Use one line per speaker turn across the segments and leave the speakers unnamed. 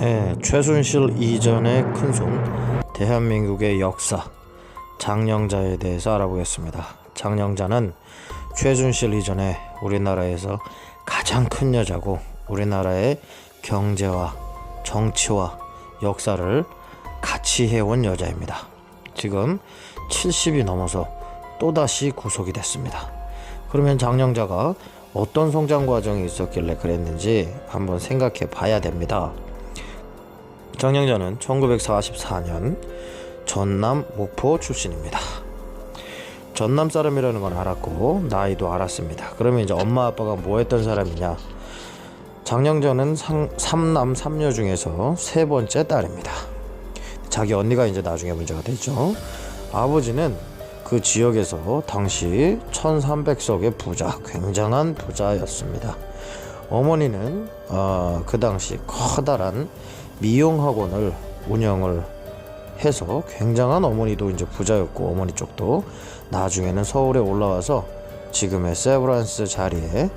네, 최순실 이전의 큰손 대한민국의 역사 장영자에 대해서 알아보겠습니다. 장영자는 최순실 이전에 우리나라에서 가장 큰 여자고 우리나라의 경제와 정치와 역사를 같이 해온 여자입니다. 지금 70이 넘어서 또다시 구속이 됐습니다. 그러면 장영자가 어떤 성장 과정이 있었길래 그랬는지 한번 생각해 봐야 됩니다. 장영자는 1944년 전남 목포 출신입니다. 전남 사람이라는 건 알았고 나이도 알았습니다. 그러면 이제 엄마 아빠가 뭐 했던 사람이냐? 장영자는 상, 삼남 삼녀 중에서 세 번째 딸입니다. 자기 언니가 이제 나중에 문제가 되죠. 아버지는 그 지역에서 당시 1300석의 부자, 굉장한 부자였습니다. 어머니는 어, 그 당시 커다란 미용학원을 운영을 해서 굉장한 어머니도 이제 부자였고 어머니 쪽도 나중에는 서울에 올라와서 지금의 세브란스 자리에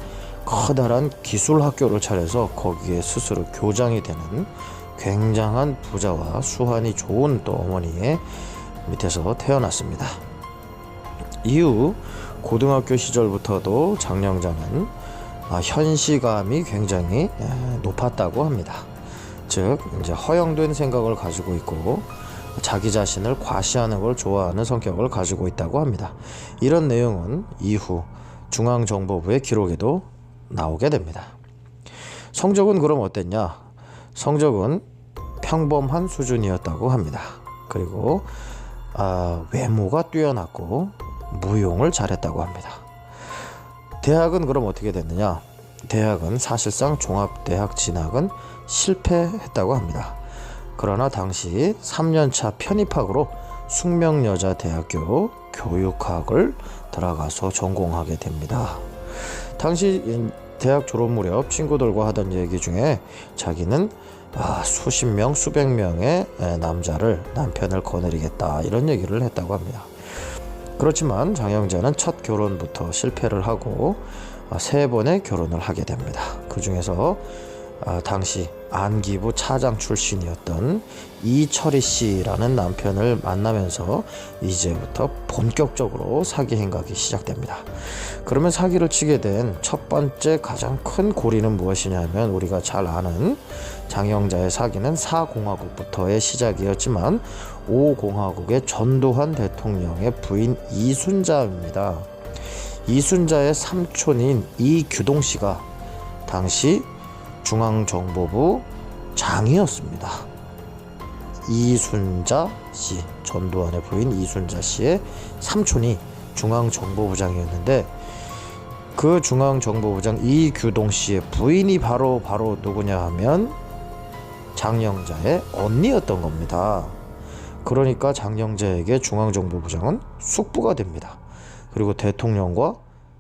커다란 기술 학교를 차려서 거기에 스스로 교장이 되는 굉장한 부자와 수완이 좋은 또 어머니의 밑에서 태어났습니다. 이후 고등학교 시절부터도 장영자는 아, 현시감이 굉장히 에, 높았다고 합니다. 즉 이제 허영된 생각을 가지고 있고 자기 자신을 과시하는 걸 좋아하는 성격을 가지고 있다고 합니다. 이런 내용은 이후 중앙정보부의 기록에도 나오게 됩니다. 성적은 그럼 어땠냐? 성적은 평범한 수준이었다고 합니다. 그리고 아, 외모가 뛰어났고 무용을 잘했다고 합니다. 대학은 그럼 어떻게 됐느냐? 대학은 사실상 종합대학 진학은 실패했다고 합니다. 그러나 당시 3년차 편입학으로 숙명여자대학교 교육학을 들어가서 전공하게 됩니다. 당시 대학 졸업 무렵 친구들과 하던 얘기 중에 자기는 아, 수십 명, 수백 명의 남자를 남편을 거느리겠다 이런 얘기를 했다고 합니다. 그렇지만 장영자는 첫 결혼부터 실패를 하고 아, 세 번의 결혼을 하게 됩니다. 그 중에서 아, 당시 안기부 차장 출신이었던 이철희 씨라는 남편을 만나면서 이제부터 본격적으로 사기 행각이 시작됩니다. 그러면 사기를 치게 된 첫 번째 가장 큰 고리는 무엇이냐면 우리가 잘 아는 장영자의 사기는 사공화국부터의 시작이었지만 오공화국의 전두환 대통령의 부인 이순자입니다. 이순자의 삼촌인 이규동 씨가 당시 중앙정보부 장이었습니다. 이순자 씨, 전두환의 부인 이순자 씨의 삼촌이 중앙정보부장이었는데 그 중앙정보부장 이규동 씨의 부인이 바로 바로 누구냐 하면 장영자의 언니였던 겁니다. 그러니까 장영자에게 중앙정보부장은 숙부가 됩니다. 그리고 대통령과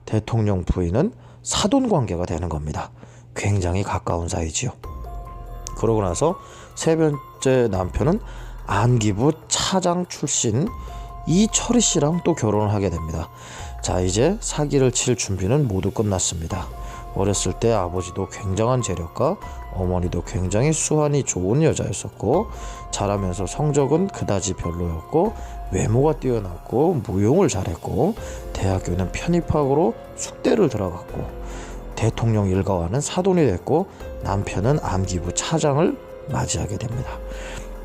대통령 부인은 사돈 관계가 되는 겁니다. 굉장히 가까운 사이지요. 그러고 나서 세 번째 남편은 안기부 차장 출신 이철희 씨랑 또 결혼을 하게 됩니다. 자, 이제 사기를 칠 준비는 모두 끝났습니다. 어렸을 때 아버지도 굉장한 재력가, 어머니도 굉장히 수완이 좋은 여자였었고, 자라면서 성적은 그다지 별로였고, 외모가 뛰어났고, 무용을 잘했고, 대학교는 편입학으로 숙대를 들어갔고, 대통령 일가와는 사돈이 됐고, 남편은 안기부 차장을 맞이하게 됩니다.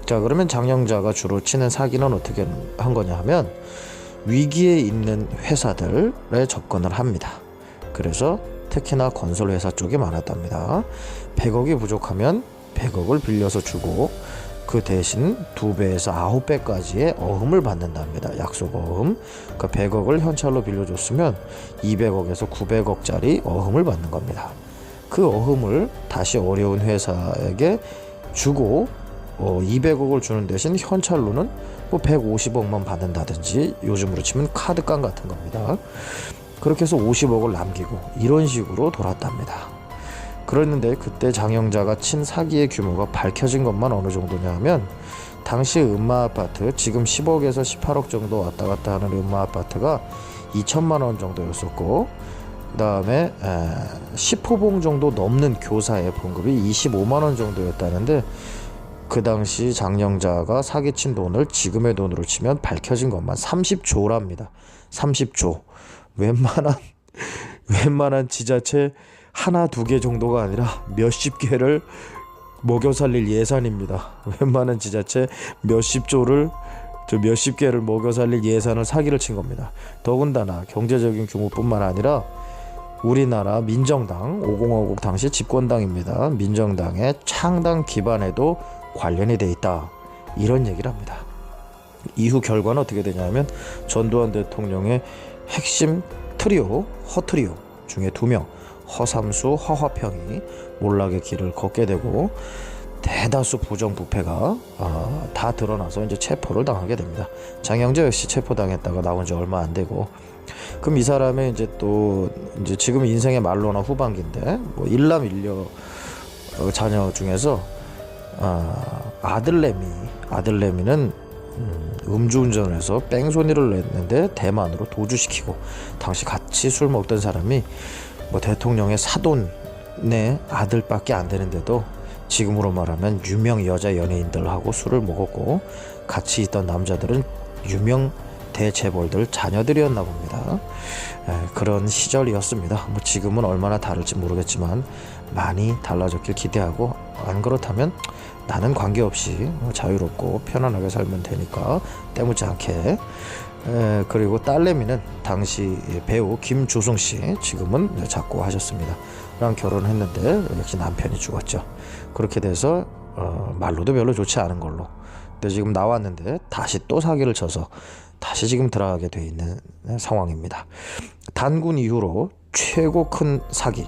자, 그러면 장영자가 주로 치는 사기는 어떻게 한 거냐 하면, 위기에 있는 회사들에 접근을 합니다. 그래서 특히나 건설 회사 쪽이 많았답니다. 100억이 부족하면 100억을 빌려서 주고 그 대신 두 배에서 아홉 배까지의 어음을 받는답니다. 약속 어음. 그러니까 100억을 현찰로 빌려줬으면 200억에서 900억짜리 어음을 받는 겁니다. 그 어음을 다시 어려운 회사에게 주고 어, 200억을 주는 대신 현찰로는 뭐 150억만 받는다든지 요즘으로 치면 카드깡 같은 겁니다. 그렇게 해서 50억을 남기고 이런 식으로 돌았답니다. 그랬는데 그때 장영자가 친 사기의 규모가 밝혀진 것만 어느 정도냐 하면 당시 음마 아파트 지금 10억에서 18억 정도 왔다 갔다 하는 음마 아파트가 2천만 원 정도였었고 그 다음에 10호봉 정도 넘는 교사의 봉급이 25만 원 정도였다는데 그 당시 장영자가 사기친 돈을 지금의 돈으로 치면 밝혀진 것만 30조랍니다. 30조. 웬만한 웬만한 지자체 하나 두 개 정도가 아니라 몇십 개를 먹여 살릴 예산입니다. 웬만한 지자체 몇십 조를 저 몇십 개를 먹여 살릴 예산을 사기를 친 겁니다. 더군다나 경제적인 규모뿐만 아니라 우리나라 민정당 5050 당시 집권당입니다. 민정당의 창당 기반에도 관련이 돼 있다. 이런 얘기를 합니다. 이후 결과는 어떻게 되냐면 전두환 대통령의 핵심 트리오 허트리오 중에 두 명 허삼수 허화평이 몰락의 길을 걷게 되고 대다수 부정부패가 아, 다 드러나서 이제 체포를 당하게 됩니다. 장영재 역시 체포당했다가 나온 지 얼마 안 되고 그럼 이 사람의 이제 또 이제 지금 인생의 말로나 후반기인데 뭐 일남 일녀 어, 자녀 중에서 아, 아들내미 아들내미는 음, 음주운전을 해서 뺑소니를 냈는데 대만으로 도주시키고 당시 같이 술 먹던 사람이 뭐 대통령의 사돈의 아들밖에 안 되는데도 지금으로 말하면 유명 여자 연예인들하고 술을 먹었고 같이 있던 남자들은 유명 대재벌들 자녀들이었나 봅니다. 에, 그런 시절이었습니다. 뭐 지금은 얼마나 다를지 모르겠지만 많이 달라졌길 기대하고 안 그렇다면 나는 관계없이 뭐 자유롭고 편안하게 살면 되니까 때묻지 않게 에, 그리고 딸내미는 당시 배우 김주승 씨 지금은 작고 하셨습니다. 랑 결혼했는데 역시 남편이 죽었죠. 그렇게 돼서 어, 말로도 별로 좋지 않은 걸로. 근데 지금 나왔는데 다시 또 사기를 쳐서 다시 지금 들어가게 돼 있는 상황입니다. 단군 이후로 최고 큰 사기.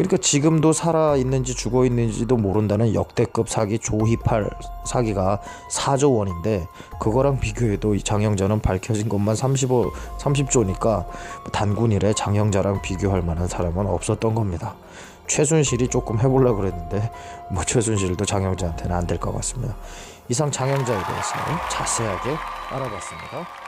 그러니까 지금도 살아 있는지 죽어 있는지도 모른다는 역대급 사기 조희팔 사기가 4조 원인데 그거랑 비교해도 이 장영자는 밝혀진 것만 35 30조니까 단군 이래 장영자랑 비교할 만한 사람은 없었던 겁니다. 최순실이 조금 해보려고 그랬는데 뭐 최순실도 장영자한테는 안 될 것 같습니다. 이상 장영자에 대해서 자세하게 알아봤습니다.